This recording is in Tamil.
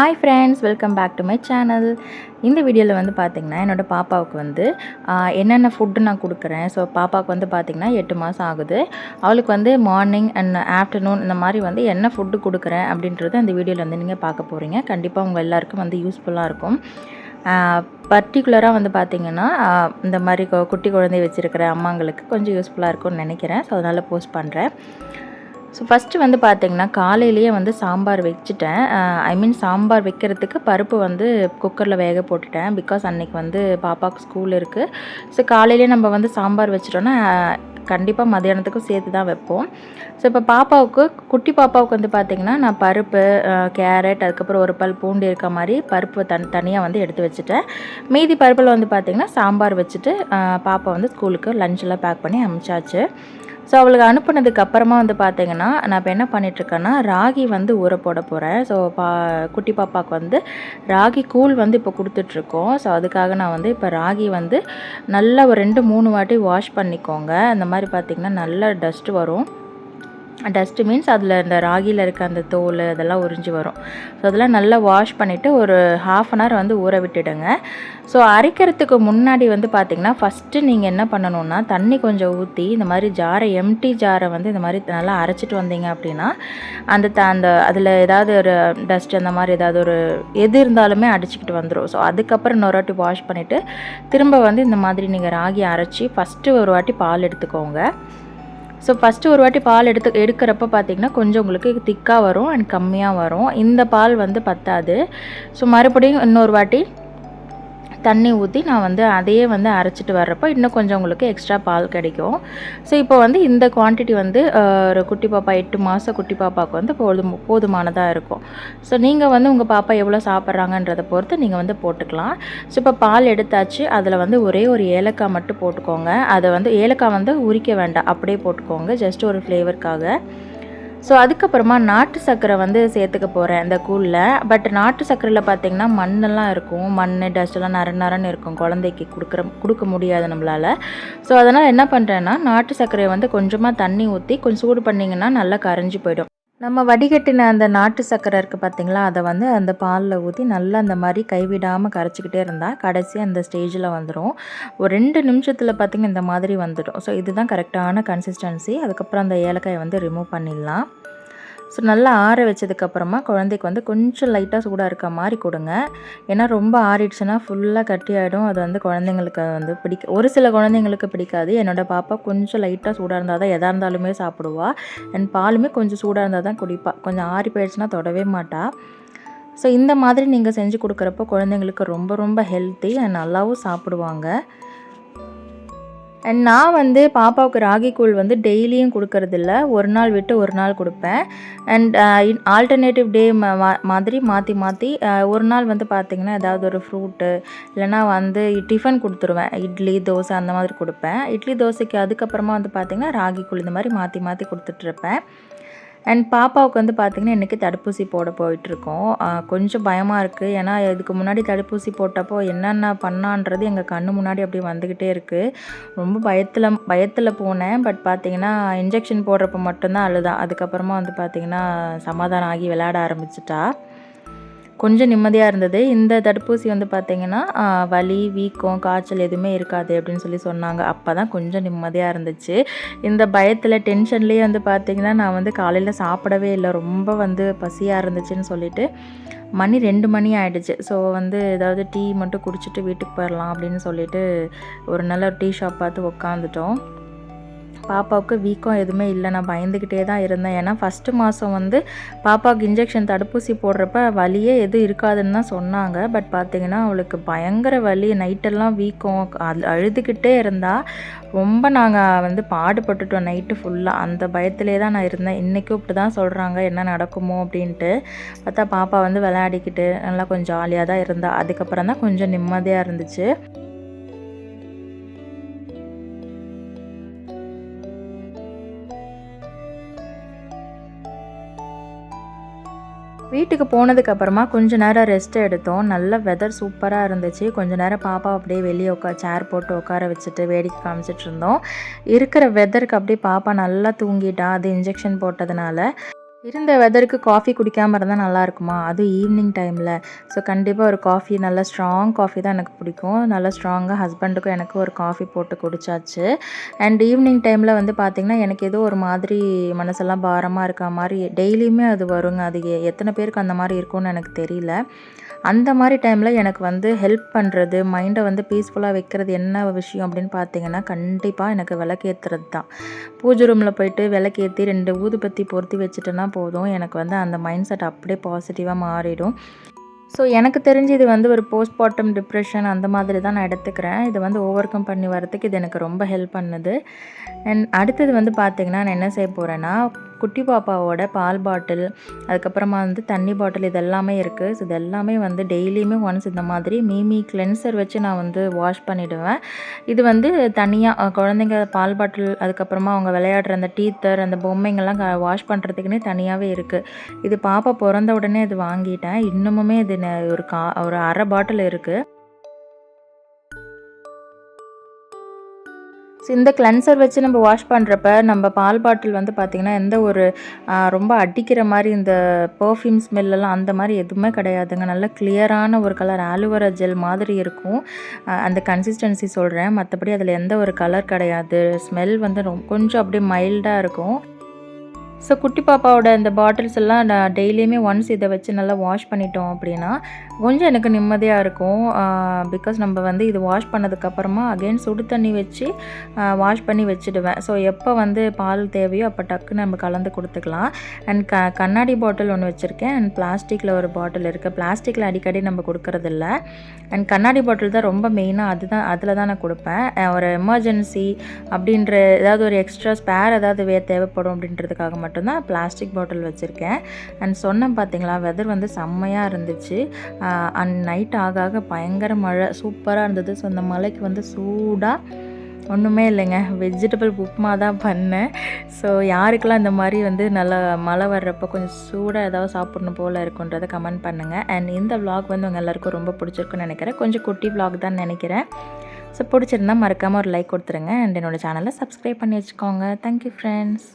Hi friends welcome back to my channel இந்த வீடியோவில் வந்து பார்த்திங்கன்னா என்னோடய பாப்பாவுக்கு வந்து என்னென்ன ஃபுட்டு நான் கொடுக்குறேன்? ஸோ பாப்பாவுக்கு வந்து பார்த்திங்கன்னா எட்டு மாதம் ஆகுது. அவளுக்கு வந்து மார்னிங் அண்ட் ஆஃப்டர்நூன் இந்த மாதிரி வந்து என்ன ஃபுட்டு கொடுக்குறேன் அப்படின்றது அந்த வீடியோவில் வந்து நீங்கள் பார்க்க போகிறீங்க கண்டிப்பாக உங்கள் எல்லாருக்கும் வந்து யூஸ்ஃபுல்லாக இருக்கும். பர்டிகுலராக வந்து பார்த்திங்கன்னா இந்த மாதிரி கு- குட்டி குழந்தை வச்சுருக்கிற அம்மாங்களுக்கு கொஞ்சம் யூஸ்ஃபுல்லாக இருக்கும்னு நினைக்கிறேன். ஸோ அதனால் போஸ்ட் பண்ணுறேன் ஸோ ஃபஸ்ட்டு வந்து பார்த்திங்கன்னா காலையிலேயே வந்து சாம்பார் வச்சுட்டேன். ஐ மீன் சாம்பார் வைக்கிறதுக்கு பருப்பு வந்து குக்கரில் வேக போட்டுட்டேன். பிகாஸ் அன்னைக்கு வந்து பாப்பாவுக்கு ஸ்கூல் இருக்குது ஸோ காலையிலேயே நம்ம வந்து சாம்பார் வச்சிட்டோன்னா கண்டிப்பாக மதியானத்துக்கும் சேர்த்து தான் வைப்போம். ஸோ இப்போ பாப்பாவுக்கு குட்டி பாப்பாவுக்கு வந்து பார்த்திங்கன்னா நான் பருப்பு கேரட் அதுக்கப்புறம் ஒரு பல் பூண்டு இருக்க மாதிரி பருப்பு தன் தனியாக வந்து எடுத்து வச்சுட்டேன். மீதி பருப்பில் வந்து பார்த்திங்கன்னா சாம்பார் வச்சுட்டு பாப்பா வந்து ஸ்கூலுக்கு லஞ்செல்லாம் பேக் பண்ணி அனுப்பிச்சாச்சு ஸோ அவளுக்கு அனுப்புனதுக்கு அப்புறமா வந்து பார்த்தீங்கன்னா நான் இப்போ என்ன பண்ணிகிட்ருக்கேன்னா ராகி வந்து ஊற போட போகிறேன் ஸோ பா குட்டி பாப்பாவுக்கு வந்து ராகி கூழ் வந்து இப்போ கொடுத்துட்ருக்கோம் ஸோ அதுக்காக நான் வந்து இப்போ ராகி வந்து நல்லா ஒரு ரெண்டு மூணு வாட்டி வாஷ் பண்ணிக்கோங்க. அந்த மாதிரி பார்த்திங்கன்னா நல்ல டஸ்ட் வரும். டஸ்ட்டு மீன்ஸ் அதில் இந்த ராகியில் இருக்க அந்த தோல் அதெல்லாம் உறிஞ்சி வரும். ஸோ அதெல்லாம் நல்லா வாஷ் பண்ணிவிட்டு ஒரு ஹாஃப் அன் ஹவர் வந்து ஊற விட்டுடுங்க. ஸோ அரைக்கிறதுக்கு முன்னாடி வந்து பார்த்திங்கன்னா ஃபஸ்ட்டு நீங்கள் என்ன பண்ணணுன்னா தண்ணி கொஞ்சம் ஊற்றி இந்த மாதிரி ஜாரை எம்டி ஜாரை வந்து இந்த மாதிரி நல்லா அரைச்சிட்டு வந்தீங்க அப்படின்னா அந்த த அந்த அதில் ஏதாவது ஒரு டஸ்ட் அந்த மாதிரி ஏதாவது ஒரு எது இருந்தாலுமே அடிச்சுக்கிட்டு வந்துடும் ஸோ அதுக்கப்புறம் இன்னொரு வாட்டி வாஷ் பண்ணிவிட்டு திரும்ப வந்து இந்த மாதிரி நீங்கள் ராகி அரைச்சி ஃபஸ்ட்டு ஒரு வாட்டி பால் எடுத்துக்கோங்க. ஸோ ஃபஸ்ட்டு ஒரு வாட்டி பால் எடுத்து எடுக்கிறப்ப பார்த்தீங்கன்னா கொஞ்சம் உங்களுக்கு திக்காக வரும் அண்ட் கம்மியாக வரும். இந்த பால் வந்து பத்தாது. ஸோ மறுபடியும் இன்னொரு வாட்டி தண்ணி ஊற்றி நான் வந்து அதையே வந்து அரைச்சிட்டு வர்றப்போ இன்னும் கொஞ்சம் உங்களுக்கு எக்ஸ்ட்ரா பால் கிடைக்கும். ஸோ இப்போ வந்து இந்த குவான்டிட்டி வந்து ஒரு குட்டி பாப்பா எட்டு மாத குட்டி பாப்பாவுக்கு வந்து போதும் போதுமானதாக இருக்கும். ஸோ நீங்கள் வந்து உங்கள் பாப்பா எவ்வளோ சாப்பிட்றாங்கன்றதை பொறுத்து நீங்கள் வந்து போட்டுக்கலாம். ஸோ இப்போ பால் எடுத்தாச்சு அதில் வந்து ஒரே ஒரு ஏலக்காய் மட்டும் போட்டுக்கோங்க. அதை வந்து ஏலக்காய் வந்து உரிக்க வேண்டாம் அப்படியே போட்டுக்கோங்க ஜஸ்ட் ஒரு ஃப்ளேவருக்காக ஸோ அதுக்கப்புறமா நாட்டு சர்க்கரை வந்து சேர்த்துக்க போகிறேன் இந்த கூழில். பட் நாட்டு சர்க்கரையில் பார்த்தீங்கன்னா மண்ணெல்லாம் இருக்கும். மண் டஸ்ட்டெல்லாம் நர நரன்னு இருக்கும். குழந்தைக்கு கொடுக்குற கொடுக்க முடியாது நம்மளால். ஸோ அதனால் என்ன பண்ணுறேன்னா நாட்டு சர்க்கரையை வந்து கொஞ்சமாக தண்ணி ஊற்றி கொஞ்சம் சூடு பண்ணிங்கன்னா நல்லா கரைஞ்சி போயிடும். நம்ம வடிகட்டின அந்த நாட்டு சர்க்கரை இருக்குது பார்த்தீங்களா அதை வந்து அந்த பாலில் ஊற்றி நல்லா அந்த மாதிரி கைவிடாமல் கரைச்சிக்கிட்டே இருந்தால் கடைசி அந்த ஸ்டேஜில் வந்துடும் ஒரு ரெண்டு நிமிஷத்தில் பார்த்திங்கன்னா இந்த மாதிரி வந்துடும். ஸோ இதுதான் கரெக்டான கன்சிஸ்டன்சி அதுக்கப்புறம் அந்த ஏலக்காயை வந்து ரிமூவ் பண்ணிடலாம். ஸோ நல்லா ஆற வச்சதுக்கப்புறமா குழந்தைக்கு வந்து கொஞ்சம் லைட்டாக சூடாக இருக்க மாதிரி கொடுங்க. ஏன்னா ரொம்ப ஆறிடுச்சுன்னா ஃபுல்லாக கட்டி ஆகிடும் அது வந்து குழந்தைங்களுக்கு வந்து பிடிக்க ஒரு சில குழந்தைங்களுக்கு பிடிக்காது. என்னோடய பாப்பா கொஞ்சம் லைட்டாக சூடாக இருந்தால் தான் எதாக இருந்தாலுமே சாப்பிடுவா. அண்ட் பாலுமே கொஞ்சம் சூடாக இருந்தால் தான் குடிப்பா. கொஞ்சம் ஆறி போயிடுச்சுன்னா தொடவே மாட்டா. ஸோ இந்த மாதிரி நீங்கள் செஞ்சு கொடுக்குறப்போ குழந்தைங்களுக்கு ரொம்ப ரொம்ப ஹெல்த்தி அண்ட் நல்லாவும் சாப்பிடுவாங்க. அண்ட் நான் வந்து பாப்பாவுக்கு ராகி கூழ் வந்து டெய்லியும் கொடுக்கறதில்ல. ஒரு நாள் விட்டு ஒரு நாள் கொடுப்பேன். அண்ட் ஆல்டர்னேட்டிவ் டே மாதிரி மாற்றி மாற்றி uh, ஒரு நாள் வந்து பார்த்திங்கன்னா ஏதாவது ஒரு ஃப்ரூட்டு இல்லைனா வந்து டிஃபன் கொடுத்துருவேன். இட்லி தோசை அந்த மாதிரி கொடுப்பேன். இட்லி தோசைக்கு அதுக்கப்புறமா வந்து பார்த்திங்கன்னா ராகி கூழ் இந்த மாதிரி மாற்றி மாற்றி கொடுத்துட்ருப்பேன் அண்ட் பாப்பாவுக்கு வந்து பார்த்திங்கன்னா இன்றைக்கி தடுப்பூசி போட போயிட்டுருக்கோம். கொஞ்சம் பயமாக இருக்குது ஏன்னா இதுக்கு முன்னாடி தடுப்பூசி போட்டப்போ என்னென்ன பண்ணான்றது எங்கள் கண்ணு முன்னாடி அப்படியே வந்துக்கிட்டே இருக்குது ரொம்ப பயத்தில் பயத்தில் போனேன். பட் பார்த்திங்கன்னா இன்ஜெக்ஷன் போடுறப்ப மட்டும்தான் அழுதான் அதுக்கப்புறமா வந்து பார்த்திங்கன்னா சமாதானம் ஆகி விளையாட ஆரம்பிச்சிட்டா. கொஞ்சம் நிம்மதியாக இருந்தது. இந்த தடுப்பூசி வந்து பார்த்திங்கன்னா வலி வீக்கம் காய்ச்சல் எதுவுமே இருக்காது அப்படின்னு சொல்லி சொன்னாங்க. அப்போ தான் கொஞ்சம் நிம்மதியாக இருந்துச்சு. இந்த பயத்தில் டென்ஷன்லேயே வந்து பார்த்திங்கன்னா நான் வந்து காலையில் சாப்பிடவே இல்லை. ரொம்ப வந்து பசியாக இருந்துச்சுன்னு சொல்லிட்டு மணி ரெண்டு மணி ஆகிடுச்சு ஸோ வந்து ஏதாவது டீ மட்டும் குடிச்சிட்டு வீட்டுக்கு போயிடலாம் அப்படின்னு சொல்லிட்டு ஒரு நல்ல டீ ஷாப் பார்த்து உக்காந்துட்டோம். பாப்பாவுக்கு வீக்கம் எதுவுமே இல்லை. நான் பயந்துக்கிட்டே தான் இருந்தேன். ஏன்னா ஃபஸ்ட்டு மாதம் வந்து பாப்பாவுக்கு இன்ஜெக்ஷன் தடுப்பூசி போடுறப்ப வலியே எதுவும் இருக்காதுன்னு தான் சொன்னாங்க. பட் பார்த்தீங்கன்னா அவளுக்கு பயங்கர வலி. நைட்டெல்லாம் வீக்கம். அது அழுதுகிட்டே இருந்தால் ரொம்ப நாங்கள் வந்து பாடுபட்டுட்டோம் நைட்டு ஃபுல்லாக அந்த பயத்திலே தான் நான் இருந்தேன். இன்றைக்கும் இப்படி தான் சொல்கிறாங்க என்ன நடக்குமோ அப்படின்ட்டு. பார்த்தா பாப்பா வந்து விளையாடிக்கிட்டு நல்லா கொஞ்சம் ஜாலியாக தான் இருந்தாள் அதுக்கப்புறம் தான் கொஞ்சம் நிம்மதியாக இருந்துச்சு. வீட்டுக்கு போனதுக்கு அப்புறமா கொஞ்ச நேரம் ரெஸ்ட் எடுத்தோம். நல்ல வெதர் சூப்பராக இருந்துச்சு. கொஞ்ச நேரம் பாப்பா அப்படியே வெளியே உட்கா சேர் போட்டு உட்கார வச்சுட்டு வேடிக்கை காமிச்சிட்டு இருந்தோம். இருக்கிற வெதருக்கு அப்படியே பாப்பா நல்லா தூங்கிட்டா. அது இன்ஜெக்ஷன் போட்டதுனால. இருந்த வெதருக்கு காஃபி குடிக்காமல் இருந்தால் நல்லா இருக்குமா அது ஈவினிங் டைமில் ஸோ கண்டிப்பாக ஒரு காஃபி நல்லா ஸ்ட்ராங் காஃபி தான் எனக்கு பிடிக்கும். நல்லா ஸ்ட்ராங்காக ஹஸ்பண்டுக்கும் எனக்கு ஒரு காஃபி போட்டு குடிச்சாச்சு. அண்ட் ஈவினிங் டைமில் வந்து பார்த்திங்கன்னா எனக்கு ஏதோ ஒரு மாதிரி மனசெல்லாம் பாரமாக இருக்க மாதிரி டெய்லியுமே அது வருங்க. அது எத்தனை பேருக்கு அந்த மாதிரி இருக்கும்னு எனக்கு தெரியல. அந்த மாதிரி டைமில் எனக்கு வந்து ஹெல்ப் பண்ணுறது மைண்டை வந்து பீஸ்ஃபுல்லாக வைக்கிறது என்ன விஷயம் அப்படின்னு பார்த்தீங்கன்னா கண்டிப்பாக எனக்கு விளக்கேற்றுறது தான் பூஜை ரூமில் போயிட்டு விளக்கேற்றி ரெண்டு ஊதுபத்தி பொருத்தி வச்சுட்டேன்னா போதும். எனக்கு வந்து அந்த மைண்ட் செட் அப்படியே பாசிட்டிவாக மாறிடும். ஸோ எனக்கு தெரிஞ்சு இது வந்து ஒரு போஸ்ட்மார்ட்டம் டிப்ரெஷன் அந்த மாதிரி தான் நான் எடுத்துக்கிறேன். இது வந்து ஓவர் கம் பண்ணி வரதுக்கு இது எனக்கு ரொம்ப ஹெல்ப் பண்ணுது. அண்ட் அடுத்தது வந்து பார்த்திங்கன்னா நான் என்ன செய்ய போகிறேன்னா குட்டி பாப்பாவோட பால் பாட்டில் அதுக்கப்புறமா வந்து தண்ணி பாட்டில் இதெல்லாமே இருக்குது ஸோ இது எல்லாமே வந்து டெய்லியுமே ஒன்ஸ் இந்த மாதிரி மீமி கிளென்சர் வச்சு நான் வந்து வாஷ் பண்ணிவிடுவேன் இது வந்து தனியாக குழந்தைங்க பால் பாட்டில் அதுக்கப்புறமா அவங்க விளையாடுற அந்த டீத்தர் அந்த பொம்மைங்கள்லாம் வாஷ் பண்ணுறதுக்குன்னே தனியாகவே இருக்குது இது பாப்பா பிறந்த உடனே இது வாங்கிட்டேன். இன்னமுமே இது ந- ஒரு கா ஒரு அரை பாட்டில் இருக்குது ஸோ இந்த கிளென்சர் வச்சு நம்ம வாஷ் பண்ணுறப்ப நம்ம பால் பாட்டில் வந்து பார்த்திங்கன்னா எந்த ஒரு ரொம்ப அடிக்கிற மாதிரி இந்த பர்ஃப்யூம் ஸ்மெல்லாம் அந்த மாதிரி எதுவுமே கிடையாதுங்க. நல்ல கிளியரான ஒரு கலர் ஆலுவரா ஜெல் மாதிரி இருக்கும். அந்த கன்சிஸ்டன்சி சொல்கிறேன் மற்றபடி அதில் எந்த ஒரு கலர் கிடையாது. ஸ்மெல் வந்து ரொம்ப கொஞ்சம் அப்படியே மைல்டாக இருக்கும். ஸோ குட்டி பாப்பாவோட இந்த பாட்டில்ஸ் எல்லாம் நான் டெய்லியுமே ஒன்ஸ் இதை வச்சு நல்லா வாஷ் பண்ணிட்டோம் அப்படின்னா கொஞ்சம் எனக்கு நிம்மதியாக இருக்கும். பிகாஸ் நம்ம வந்து இது வாஷ் பண்ணதுக்கப்புறமா அகெயின் சுடு தண்ணி வச்சு வாஷ் பண்ணி வச்சுடுவேன். ஸோ எப்போ வந்து பால் தேவையோ அப்போ டக்குன்னு நம்ம கலந்து கொடுத்துக்கலாம். அண்ட் க கண்ணாடி பாட்டில் ஒன்று வச்சுருக்கேன். அண்ட் பிளாஸ்டிக்கில் ஒரு பாட்டில் இருக்குது பிளாஸ்டிக்கில் அடிக்கடி நம்ம கொடுக்கறதில்ல. அண்ட் கண்ணாடி பாட்டில் தான் ரொம்ப மெயினாக அதுதான் அதில் தான் நான் கொடுப்பேன். ஒரு எமர்ஜென்சி அப்படின்ற ஏதாவது ஒரு எக்ஸ்ட்ரா ஸ்பேர் ஏதாவது வே தேவைப்படும் அப்படின்றதுக்காக மட்டும்தான் பிளாஸ்டிக் பாட்டில் வச்சுருக்கேன். அண்ட் சொன்னேன் பார்த்தீங்களா வெதர் வந்து செம்மையாக இருந்துச்சு. அண்ட் நைட் ஆக ஆக பயங்கர மழை சூப்பராக இருந்தது. ஸோ அந்த மலைக்கு வந்து சூடாக ஒன்றுமே இல்லைங்க. வெஜிடபிள் உப்புமா தான் பண்ணேன். ஸோ யாருக்கெல்லாம் இந்த மாதிரி வந்து நல்லா மழை வர்றப்போ கொஞ்சம் சூடாக ஏதாவது சாப்பிட்ணும் போல் இருக்குன்றதை கமெண்ட் பண்ணுங்கள் அண்ட் இந்த விலாக் வந்து உங்கள் எல்லாருக்கும் ரொம்ப பிடிச்சிருக்குன்னு நினைக்கிறேன். கொஞ்சம் குட்டி விலாக் தான் நினைக்கிறேன். ஸோ பிடிச்சிருந்தா மறக்காமல் ஒரு லைக் கொடுத்துருங்க. அண்ட் என்னோட சேனலை சப்ஸ்கிரைப் பண்ணி வச்சுக்கோங்க. Thank you friends